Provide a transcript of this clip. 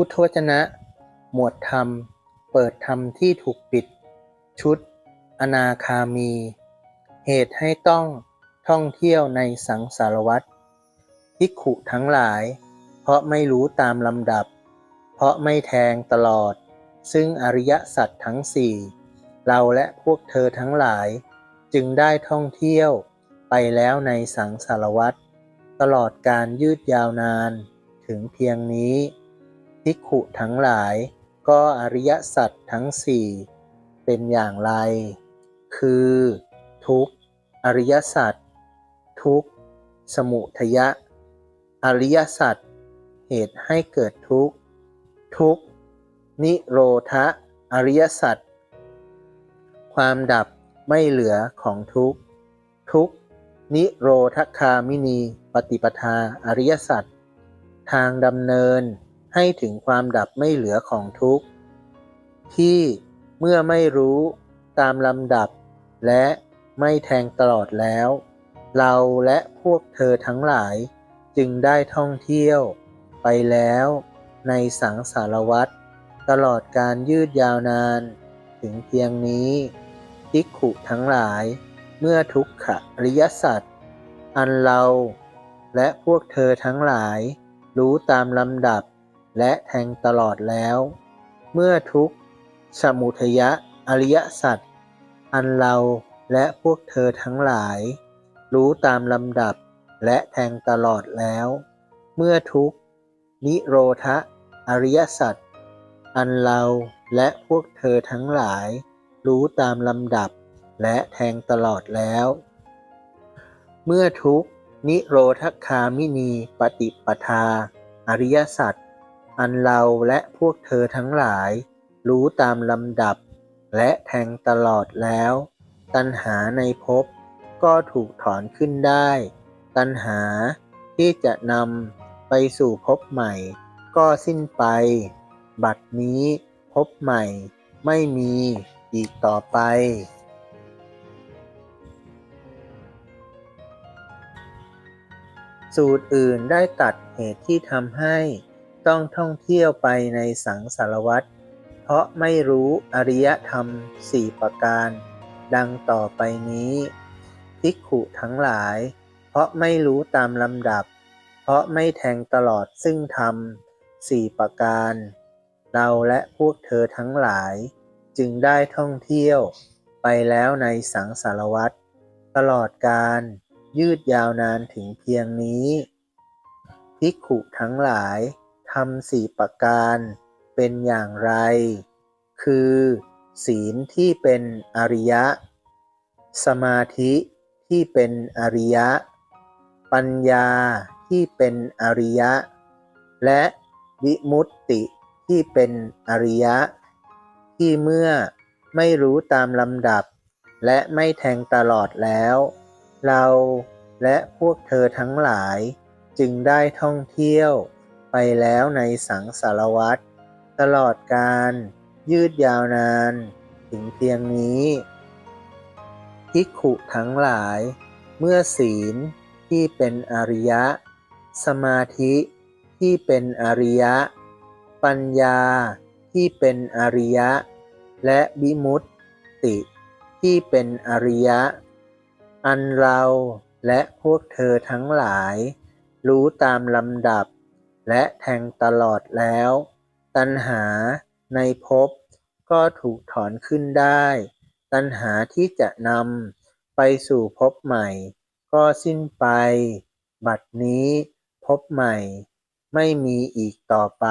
พุทธวจนะ หมวดธรรม เปิดธรรมที่ถูกปิด ชุด อนาคามี เหตุให้ต้องท่องเที่ยวในสังสารวัฏภิกขุทั้งหลาย เพราะไม่รู้ตามลำดับ เพราะไม่แทงตลอด ซึ่งอริยสัจทั้งสี่เราและพวกเธอทั้งหลาย จึงได้ท่องเที่ยวไปแล้วในสังสารวัฏตลอดการยืดยาวนานถึงเพียงนี้ ภิกขุทั้งหลาย ก็อริยสัจทั้งสี่เป็นอย่างไร คือ ทุกอริยสัจทุกสมุทยะ อริยสัจเหตุให้เกิดทุกทุกนิโรธะอริยสัจความดับไม่เหลือของทุกทุกนิโรธคามินี ปฏิปทาอริยสัจทางดำเนิน ให้ถึงความดับไม่เหลือของทุกข์ ที่เมื่อไม่รู้ตามลำดับ และไม่แทงตลอดแล้ว เราและพวกเธอทั้งหลายจึงได้ท่องเที่ยว ไปแล้วในสังสารวัฏตลอดการยืดยาวนาน ถึงเพียงนี้ภิกขุทั้งหลาย เมื่อทุกขริยสัจอันเราและพวกเธอทั้งหลาย รู้ตามลำดับ และแทงตลอดแล้ว เมื่อทุกสมุทยะอริยสัจอันเราและพวกเธอทั้งหลาย รู้ตามลำดับและแทงตลอดแล้ว เมื่อทุกนิโรธะอริยสัจอันเราและพวกเธอทั้งหลาย รู้ตามลำดับและแทงตลอดแล้ว เมื่อทุกนิโรธคามินีปฏิปทา อริยสัจ อันเราและพวกเธอทั้งหลาย รู้ตามลำดับ และแทงตลอดแล้ว ตัณหาในภพก็ถูกถอนขึ้นได้ ตัณหาที่จะนำไปสู่ภพใหม่ ก็สิ้นไป บัดนี้ภพใหม่ไม่มีอีกต่อไป สูตรอื่นได้ตัดเหตุที่ทำให้ ต้องท่องเที่ยวไปในสังสารวัฏเพราะไม่รู้อริยธรรมสี่ประการ ดังต่อไปนี้ภิกขุทั้งหลาย เพราะไม่รู้ตามลำดับ เพราะไม่แทงตลอดซึ่งธรรมสี่ประการ เราและพวกเธอทั้งหลาย จึงได้ท่องเที่ยวไปแล้วในสังสารวัฏตลอดการยืดยาวนานถึงเพียงนี้ภิกขุทั้งหลาย ทำสี่ประการเป็นอย่างไร คือ ศีลที่เป็นอริยะ สมาธิที่เป็นอริยะ ปัญญาที่เป็นอริยะ และวิมุตติที่เป็นอริยะ ที่เมื่อไม่รู้ตามลำดับ และไม่แทงตลอดแล้ว เราและพวกเธอทั้งหลายจึงได้ท่องเที่ยว ไปแล้วในสังสารวัฏตลอดการยืดยาวนาน ถึงเพียงนี้ภิกขุทั้งหลาย เมื่อศีลที่เป็นอริยะ สมาธิที่เป็นอริยะ ปัญญาที่เป็นอริยะ และบิมุตติที่เป็นอริยะ อันเราและพวกเธอทั้งหลาย รู้ตามลำดับ และแทงตลอดแล้ว ตัณหาในภพก็ถูกถอนขึ้นได้ ตัณหาที่จะนำไปสู่ภพใหม่ ก็สิ้นไป บัดนี้ภพใหม่ ไม่มีอีกต่อไป